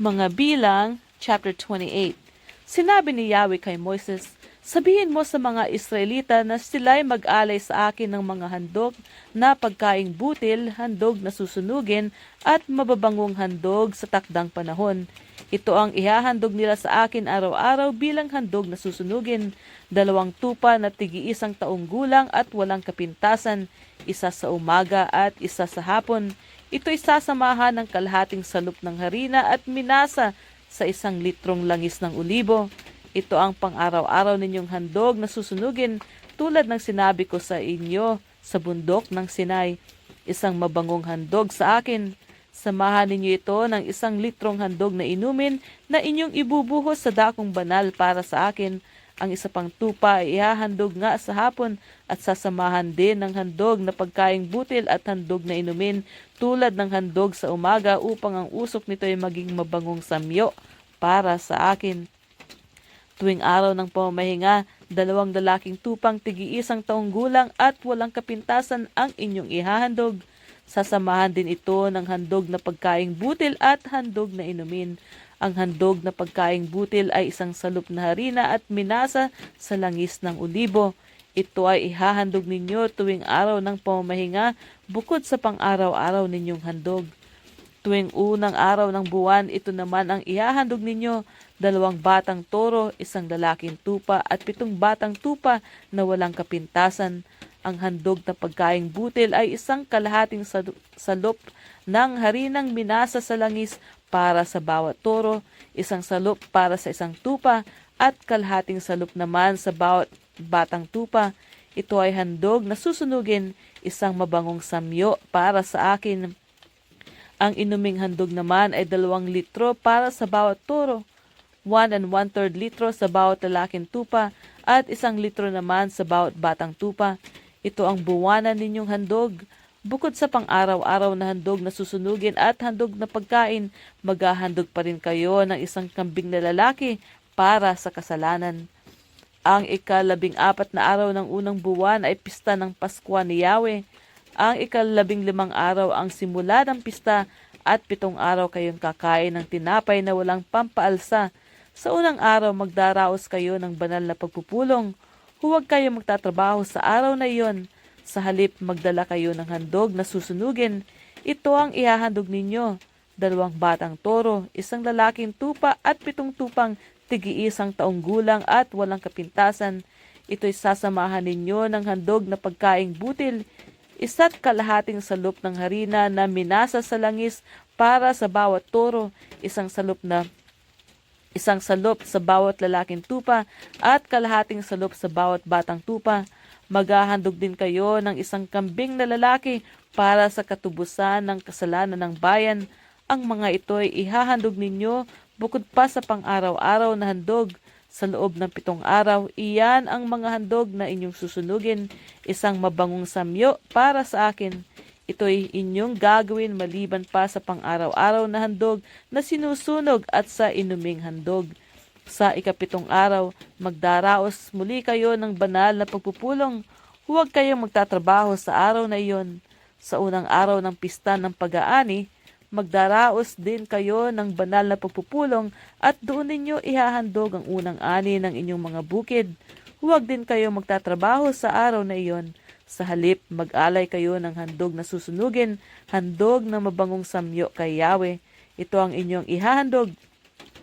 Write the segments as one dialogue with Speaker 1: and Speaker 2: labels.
Speaker 1: Mga bilang, chapter 28. Sinabi ni Yahweh kay Moises, Sabihin mo sa mga Israelita na sila'y mag-alay sa akin ng mga handog na pagkaing butil, handog na susunugin, at mababangong handog sa takdang panahon. Ito ang ihahandog nila sa akin araw-araw bilang handog na susunugin, dalawang tupa na tigi-isang taong gulang at walang kapintasan, isa sa umaga at isa sa hapon. Ito'y sasamahan ng kalahating salup ng harina at minasa sa isang litrong langis ng ulibo. Ito ang pang-araw-araw ninyong handog na susunugin tulad ng sinabi ko sa inyo sa bundok ng Sinai. Isang mabangong handog sa akin. Samahan ninyo ito ng isang litrong handog na inumin na inyong ibubuhos sa dakong banal para sa akin. Ang isa pang tupa ay ihahandog nga sa hapon at sasamahan din ng handog na pagkaing butil at handog na inumin tulad ng handog sa umaga upang ang usok nito ay maging mabangong samyo para sa akin. Tuwing araw ng pamamahinga, dalawang lalaking tupang tigi-isang taong gulang at walang kapintasan ang inyong ihahandog. Sasamahan din ito ng handog na pagkaing butil at handog na inumin. Ang handog na pagkaing butil ay isang salup na harina at minasa sa langis ng ulibo. Ito ay ihahandog ninyo tuwing araw ng pamamahinga bukod sa pang-araw-araw ninyong handog. Tuwing unang araw ng buwan, ito naman ang ihahandog ninyo, dalawang batang toro, isang lalaking tupa at pitong batang tupa na walang kapintasan. Ang handog na pagkaing butil ay isang kalahating sal- salop ng harinang minasa sa langis para sa bawat toro, isang salop para sa isang tupa, at kalahating salop naman sa bawat batang tupa. Ito ay handog na susunugin, isang mabangong samyo para sa akin. Ang inuming handog naman ay dalawang litro para sa bawat toro, one and one-third litro sa bawat lalaking tupa, at isang litro naman sa bawat batang tupa. Ito ang buwanan ninyong handog. Bukod sa pang-araw-araw na handog na susunugin at handog na pagkain, maghahandog pa rin kayo ng isang kambing na lalaki para sa kasalanan. Ang ikalabing apat na araw ng unang buwan ay pista ng Pasko ni Yahweh. Ang ikalabing limang araw ang simula ng pista at pitong araw kayong kakain ng tinapay na walang pampaalsa. Sa unang araw magdaraos kayo ng banal na pagpupulong. Huwag kayo magtatrabaho sa araw na iyon. Sa halip magdala kayo ng handog na susunugin. Ito ang ihahandog ninyo. Dalawang batang toro, isang lalaking tupa at pitong tupang tigi-isang taong gulang at walang kapintasan. Ito'y sasamahan ninyo ng handog na pagkaing butil isa't kalahating salup ng harina na minasa sa langis para sa bawat toro, isang salup na isang salup sa bawat lalaking tupa at kalahating salup sa bawat batang tupa. Maghahandog din kayo ng isang kambing na lalaki para sa katubusan ng kasalanan ng bayan. Ang mga ito ay ihahandog ninyo bukod pa sa pang-araw-araw na handog. Sa loob ng pitong araw, iyan ang mga handog na inyong susunugin, isang mabangong samyo para sa akin. Ito'y inyong gagawin maliban pa sa pang-araw-araw na handog na sinusunog at sa inuming handog. Sa ikapitong araw, magdaraos muli kayo ng banal na pagpupulong. Huwag kayong magtatrabaho sa araw na iyon. Sa unang araw ng pista ng pag-aani, magdaraos din kayo ng banal na pagpupulong at doon ninyo ihahandog ang unang ani ng inyong mga bukid. Huwag din kayo magtatrabaho sa araw na iyon. Sa halip, mag-alay kayo ng handog na susunugin, handog na mabangong samyo kay Yahweh. Ito ang inyong ihahandog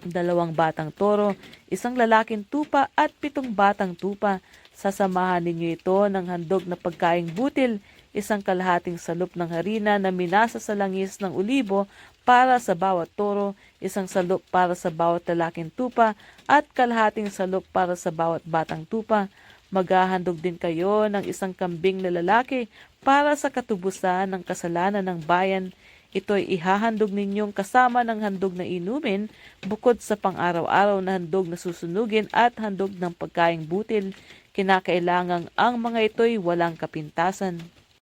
Speaker 1: dalawang batang toro, isang lalaking tupa at pitong batang tupa. Sasamahan ninyo ito ng handog na pagkaing butil, isang kalahating salup ng harina na minasa sa langis ng ulibo para sa bawat toro, isang salup para sa bawat lalaking tupa, at kalahating salup para sa bawat batang tupa. Maghahandog din kayo ng isang kambing na lalaki para sa katubusan ng kasalanan ng bayan. Ito'y ihahandog ninyong kasama ng handog na inumin bukod sa pang-araw-araw na handog na susunugin at handog ng pagkaing butil. Kinakailangang ang mga ito'y walang kapintasan.